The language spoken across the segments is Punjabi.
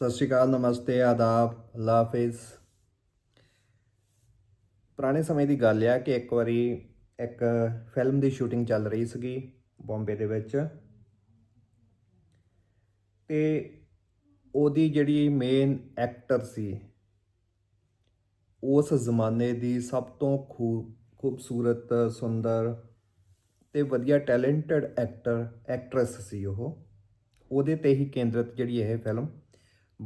ਸਤਿ ਸ਼੍ਰੀ ਅਕਾਲ, ਨਮਸਤੇ, ਆਦਾਬ ਅੱਲਾ ਹਾਫਿਜ਼। ਪੁਰਾਣੇ ਸਮੇਂ ਦੀ ਗੱਲ ਆ ਕਿ ਇੱਕ ਵਾਰੀ ਇੱਕ ਫਿਲਮ ਦੀ ਸ਼ੂਟਿੰਗ ਚੱਲ ਰਹੀ ਸੀਗੀ ਬੰਬੇ ਦੇ ਵਿੱਚ। ਤੇ ਉਹਦੀ ਜਿਹੜੀ ਮੇਨ ਐਕਟਰ ਸੀ, ਉਸ ਜ਼ਮਾਨੇ ਦੀ ਸਭ ਤੋਂ ਖੂਬ ਖੂਬਸੂਰਤ, ਸੁੰਦਰ ਤੇ ਵਧੀਆ ਟੈਲੈਂਟਡ ਐਕਟਰ ਐਕਟਰੈਸ ਸੀ ਉਹ। ਉਹਦੇ ਤੇ ਹੀ ਕੇਂਦਰਿਤ ਜਿਹੜੀ ਇਹ ਫਿਲਮ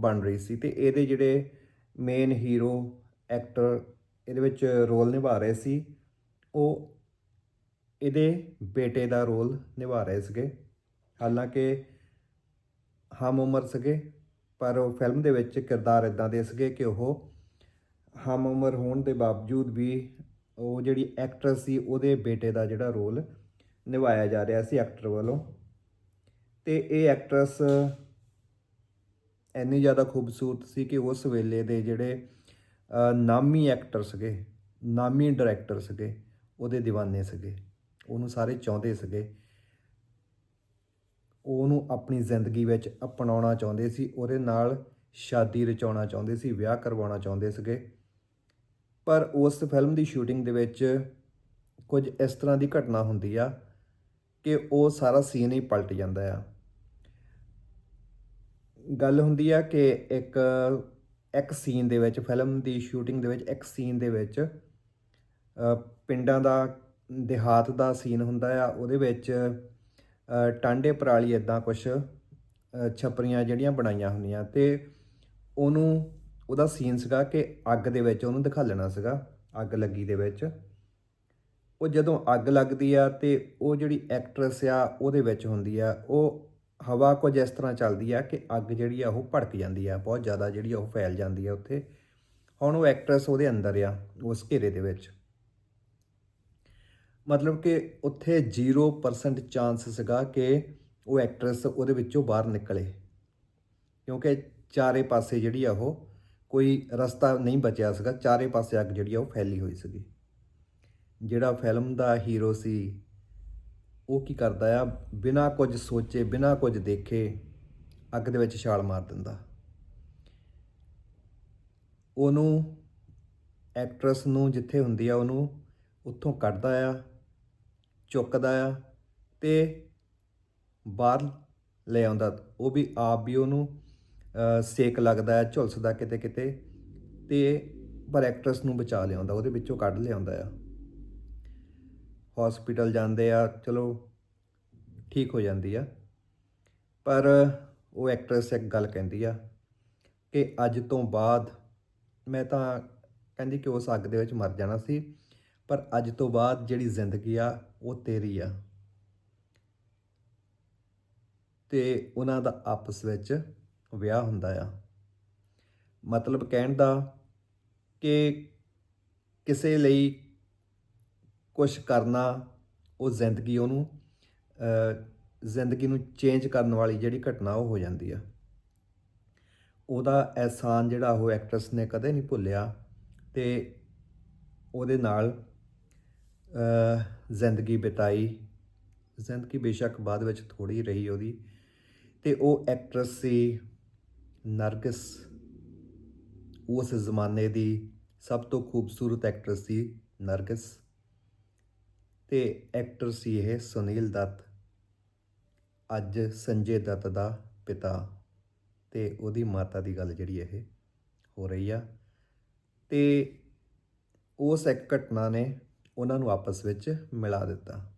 ਬਣ ਰਹੀ ਸੀ ਤੇ ਇਹਦੇ ਜਿਹੜੇ ਮੇਨ ਹੀਰੋ ਐਕਟਰ ਇਹਦੇ ਵਿੱਚ ਰੋਲ ਨਿਭਾ ਰਹੇ ਸੀ, ਉਹ ਇਹਦੇ ਬੇਟੇ ਦਾ ਰੋਲ ਨਿਭਾ ਰਹੇ ਸੀਗੇ। ਹਾਲਾਂਕਿ ਹਮ ਉਮਰ ਸੀਗੇ, ਪਰ ਉਹ ਫਿਲਮ ਦੇ ਵਿੱਚ ਕਿਰਦਾਰ ਇਦਾਂ ਦੇ ਸੀਗੇ ਕਿ ਉਹ ਹਮ ਉਮਰ ਹੋਣ ਦੇ ਬਾਵਜੂਦ ਵੀ ਉਹ ਜਿਹੜੀ ਐਕਟਰਸ ਸੀ, ਉਹਦੇ ਬੇਟੇ ਦਾ ਜਿਹੜਾ ਰੋਲ ਨਿਭਾਇਆ ਜਾ ਰਿਹਾ ਸੀ ਐਕਟਰ ਵੱਲੋਂ। ਤੇ ਇਹ ਐਕਟਰਸ ਇੰਨੀ ਜ਼ਿਆਦਾ ਖੂਬਸੂਰਤ ਸੀ ਕਿ ਉਸ ਵੇਲੇ ਦੇ ਜਿਹੜੇ ਨਾਮੀ ਐਕਟਰ ਸੀਗੇ, ਨਾਮੀ ਡਾਇਰੈਕਟਰ ਸੀਗੇ, ਉਹਦੇ دیਵਾਨੇ ਸੀਗੇ। ਉਹਨੂੰ ਸਾਰੇ ਚਾਹੁੰਦੇ ਸੀਗੇ। ਉਹਨੂੰ ਆਪਣੀ ਜ਼ਿੰਦਗੀ ਵਿੱਚ ਅਪਣਾਉਣਾ ਚਾਹੁੰਦੇ ਸੀ, ਉਹਦੇ ਨਾਲ ਸ਼ਾਦੀ ਰਚਾਉਣਾ ਚਾਹੁੰਦੇ ਸੀ, ਵਿਆਹ ਕਰਵਾਉਣਾ ਚਾਹੁੰਦੇ ਸੀਗੇ। ਪਰ ਉਸ ਫਿਲਮ ਦੀ ਸ਼ੂਟਿੰਗ ਦੇ ਵਿੱਚ ਕੁਝ ਇਸ ਤਰ੍ਹਾਂ ਦੀ ਘਟਨਾ ਹੁੰਦੀ ਆ ਕਿ ਉਹ ਸਾਰਾ ਸੀਨ ਹੀ ਪਲਟ ਜਾਂਦਾ ਆ। ਗੱਲ ਹੁੰਦੀ ਆ ਕਿ ਇੱਕ ਇੱਕ ਸੀਨ ਦੇ ਵਿੱਚ ਫਿਲਮ ਦੀ ਸ਼ੂਟਿੰਗ ਦੇ ਵਿੱਚ, ਇੱਕ ਸੀਨ ਦੇ ਵਿੱਚ ਪਿੰਡਾਂ ਦਾ, ਦਿਹਾਤ ਦਾ ਸੀਨ ਹੁੰਦਾ ਆ, ਉਹਦੇ ਵਿੱਚ ਟਾਂਡੇ ਪਰਾਲੀ ਇਦਾਂ ਕੁਝ ਛਪਰੀਆਂ ਜਿਹੜੀਆਂ ਬਣਾਈਆਂ ਹੁੰਦੀਆਂ ਤੇ ਉਹਨੂੰ, ਉਹਦਾ ਸੀਨ ਸੀਗਾ ਕਿ ਅੱਗ ਦੇ ਵਿੱਚ ਉਹਨੂੰ ਦਿਖਾਲਣਾ ਸੀਗਾ, ਅੱਗ ਲੱਗੀ ਦੇ ਵਿੱਚ। ਉਹ ਜਦੋਂ ਅੱਗ ਲੱਗਦੀ ਆ ਤੇ ਉਹ ਜਿਹੜੀ ਐਕਟਰਸ ਆ, ਉਹਦੇ ਵਿੱਚ ਹੁੰਦੀ ਆ, ਉਹ ਹਵਾ ਕੁਝ ਇਸ ਤਰ੍ਹਾਂ ਚੱਲਦੀ ਆ ਕਿ ਅੱਗ ਜਿਹੜੀ ਆ ਉਹ ਭੜਕ ਜਾਂਦੀ ਆ, ਬਹੁਤ ਜ਼ਿਆਦਾ ਜਿਹੜੀ ਆ ਉਹ ਫੈਲ ਜਾਂਦੀ ਆ ਉੱਥੇ। ਹੁਣ ਉਹ ਐਕਟਰੈਸ ਉਹਦੇ ਅੰਦਰ ਆ, ਉਸ ਘੇਰੇ ਦੇ ਵਿੱਚ। ਮਤਲਬ ਕਿ ਉੱਥੇ 0% ਚਾਂਸ ਸੀਗਾ ਕਿ ਉਹ ਐਕਟਰੈਸ ਉਹਦੇ ਵਿੱਚੋਂ ਬਾਹਰ ਨਿਕਲੇ। ਕਿਉਂਕਿ ਚਾਰੇ ਪਾਸੇ ਜਿਹੜੀ ਆ ਉਹ ਕੋਈ ਰਸਤਾ ਨਹੀਂ ਬਚਿਆ ਸੀਗਾ, ਚਾਰੇ ਪਾਸੇ ਅੱਗ ਜਿਹੜੀ ਆ ਉਹ ਫੈਲੀ ਹੋਈ ਸੀਗੀ। ਜਿਹੜਾ ਫਿਲਮ ਦਾ ਹੀਰੋ ਸੀ ਉਹ ਕੀ ਕਰਦਾ ਆ? ਬਿਨਾਂ ਕੁਝ ਸੋਚੇ, ਬਿਨਾਂ ਕੁਝ ਦੇਖੇ ਅੱਗ ਦੇ ਵਿੱਚ ਛਾਲ ਮਾਰ ਦਿੰਦਾ। ਉਹਨੂੰ ਐਕਟਰਸ ਨੂੰ ਜਿੱਥੇ ਹੁੰਦੀ ਆ, ਉਹਨੂੰ ਉੱਥੋਂ ਕੱਢਦਾ ਆ, ਚੁੱਕਦਾ ਆ ਤੇ ਬਾਹਰ ਲੈ ਆਉਂਦਾ। ਉਹ ਵੀ ਆਪ ਵੀ ਉਹਨੂੰ ਸੇਕ ਲੱਗਦਾ ਆ, ਝੁਲਸਦਾ ਕਿਤੇ ਕਿਤੇ ਤੇ ਪਰ ਐਕਟਰਸ ਨੂੰ ਬਚਾ ਲਿਆਉਂਦਾ, ਉਹਦੇ ਵਿੱਚੋਂ ਕੱਢ ਲਿਆਉਂਦਾ ਆ। ਹਸਪੀਟਲ ਜਾਂਦੇ ਆ, ਚਲੋ ਠੀਕ ਹੋ ਜਾਂਦੀ ਆ। ਪਰ ਉਹ ਐਕਟਰੈਸ ਇੱਕ ਗੱਲ ਕਹਿੰਦੀ ਆ ਕਿ ਅੱਜ ਤੋਂ ਬਾਅਦ ਮੈਂ ਤਾਂ ਕਹਿੰਦੀ ਕਿ ਉਸ ਅੱਗ ਦੇ ਵਿੱਚ ਮਰ ਜਾਣਾ ਸੀ, ਪਰ ਅੱਜ ਤੋਂ ਬਾਅਦ ਜਿਹੜੀ ਜ਼ਿੰਦਗੀ ਆ, ਉਹ ਤੇਰੀ ਆ। ਤੇ ਉਹਨਾਂ ਦਾ ਆਪਸ ਵਿੱਚ ਵਿਆਹ ਹੁੰਦਾ ਆ। ਮਤਲਬ ਕਹਿਣ ਦਾ ਕਿ ਕਿਸੇ ਲਈ ਕੁਝ ਕਰਨਾ ਉਹ ਜ਼ਿੰਦਗੀ ਉਹਨੂੰ ਜ਼ਿੰਦਗੀ ਨੂੰ ਚੇਂਜ ਕਰਨ ਵਾਲੀ ਜਿਹੜੀ ਘਟਨਾ ਉਹ ਹੋ ਜਾਂਦੀ ਆ। ਉਹਦਾ ਅਹਿਸਾਨ ਜਿਹੜਾ ਉਹ ਐਕਟਰਸ ਨੇ ਕਦੇ ਨਹੀਂ ਭੁੱਲਿਆ ਤੇ ਉਹਦੇ ਨਾਲ ਜ਼ਿੰਦਗੀ ਬਿਤਾਈ। ਜ਼ਿੰਦਗੀ ਬੇਸ਼ੱਕ ਬਾਅਦ ਵਿੱਚ ਥੋੜੀ ਰਹੀ ਉਹਦੀ ਤੇ ਉਹ ਐਕਟਰਸ ਸੀ ਨਰਗਿਸ। ਉਸ ਜ਼ਮਾਨੇ ਦੀ ਸਭ ਤੋਂ ਖੂਬਸੂਰਤ ਐਕਟਰਸ ਸੀ ਨਰਗਿਸ। ਤੇ ਐਕਟਰ ਸੀ ਇਹ ਸੁਨੀਲ ਦੱਤ। ਅੱਜ ਸੰਜੇ ਦੱਤ ਦਾ ਪਿਤਾ ਤੇ ਉਹਦੀ ਮਾਤਾ ਦੀ ਗੱਲ ਜਿਹੜੀ ਇਹ ਹੋ ਰਹੀ ਆ। ਤੇ ਉਸ ਇੱਕ ਘਟਨਾ ਨੇ ਉਹਨਾਂ ਨੂੰ ਆਪਸ ਵਿੱਚ ਮਿਲਾ ਦਿੱਤਾ।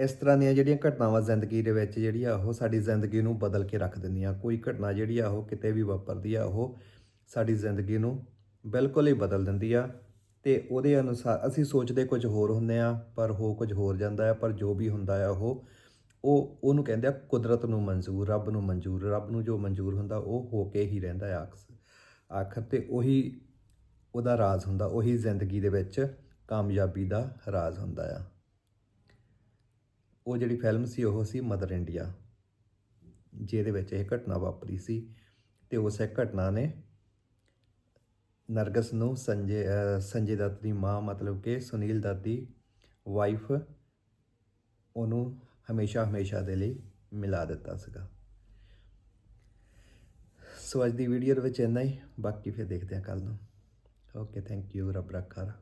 ਇਸ ਤਰ੍ਹਾਂ ਦੀਆਂ ਜਿਹੜੀਆਂ ਘਟਨਾਵਾਂ ਜ਼ਿੰਦਗੀ ਦੇ ਵਿੱਚ ਜਿਹੜੀ ਆ ਉਹ ਸਾਡੀ ਜ਼ਿੰਦਗੀ ਨੂੰ ਬਦਲ ਕੇ ਰੱਖ ਦਿੰਦੀਆਂ। ਕੋਈ ਘਟਨਾ ਜਿਹੜੀ ਆ ਉਹ ਕਿਤੇ ਵੀ ਵਾਪਰਦੀ ਆ, ਉਹ ਸਾਡੀ ਜ਼ਿੰਦਗੀ ਨੂੰ ਬਿਲਕੁਲ ਹੀ ਬਦਲ ਦਿੰਦੀ ਆ। ਤੇ ਉਹਦੇ ਅਨੁਸਾਰ ਅਸੀਂ ਸੋਚਦੇ ਕੁਝ ਹੋਰ ਹੁੰਦੇ ਆ ਪਰ ਹੋ ਕੁਝ ਹੋਰ ਜਾਂਦਾ ਹੈ, ਪਰ ਜੋ ਵੀ ਹੁੰਦਾ ਆ ਉਹ ਉਹ, ਉਹਨੂੰ ਕਹਿੰਦੇ ਆ ਕੁਦਰਤ ਨੂੰ ਮਨਜ਼ੂਰ, ਰੱਬ ਨੂੰ ਮਨਜ਼ੂਰ, ਰੱਬ ਨੂੰ ਜੋ ਮਨਜ਼ੂਰ ਹੁੰਦਾ ਉਹ ਹੋ ਕੇ ਹੀ ਰਹਿੰਦਾ ਆ ਆਖਰ ਤੇ ਉਹੀ ਉਹਦਾ ਰਾਜ਼ ਹੁੰਦਾ, ਉਹੀ ਜ਼ਿੰਦਗੀ ਦੇ ਵਿੱਚ ਕਾਮਯਾਬੀ ਦਾ ਰਾਜ਼ ਹੁੰਦਾ ਆ। ਉਹ ਜਿਹੜੀ ਫਿਲਮ ਸੀ ਉਹ ਸੀ ਮਦਰ ਇੰਡੀਆ, ਜਿਹਦੇ ਵਿੱਚ ਇਹ ਘਟਨਾ ਵਾਪਰੀ ਸੀ ਤੇ ਉਸ ਇੱਕ ਘਟਨਾ ਨੇ ਨਰਗਸ ਨੂੰ ਸੰਜੇ ਸੰਜੇ ਦੱਤ ਦੀ ਮਾਂ ਮਤਲਬ ਕਿ ਸੁਨੀਲ ਦੱਤ ਦੀ ਵਾਈਫ ਉਹਨੂੰ ਹਮੇਸ਼ਾ ਹਮੇਸ਼ਾ ਦੇ ਲਈ ਮਿਲਾ ਦਿੱਤਾ ਸੀਗਾ। ਸੋ ਅੱਜ ਦੀ ਵੀਡੀਓ ਦੇ ਵਿੱਚ ਇੰਨਾ ਹੀ। ਬਾਕੀ ਫਿਰ ਦੇਖਦੇ ਹਾਂ ਕੱਲ ਨੂੰ। ਓਕੇ ਥੈਂਕ ਯੂ ਰੱਬ ਰੱਖਾ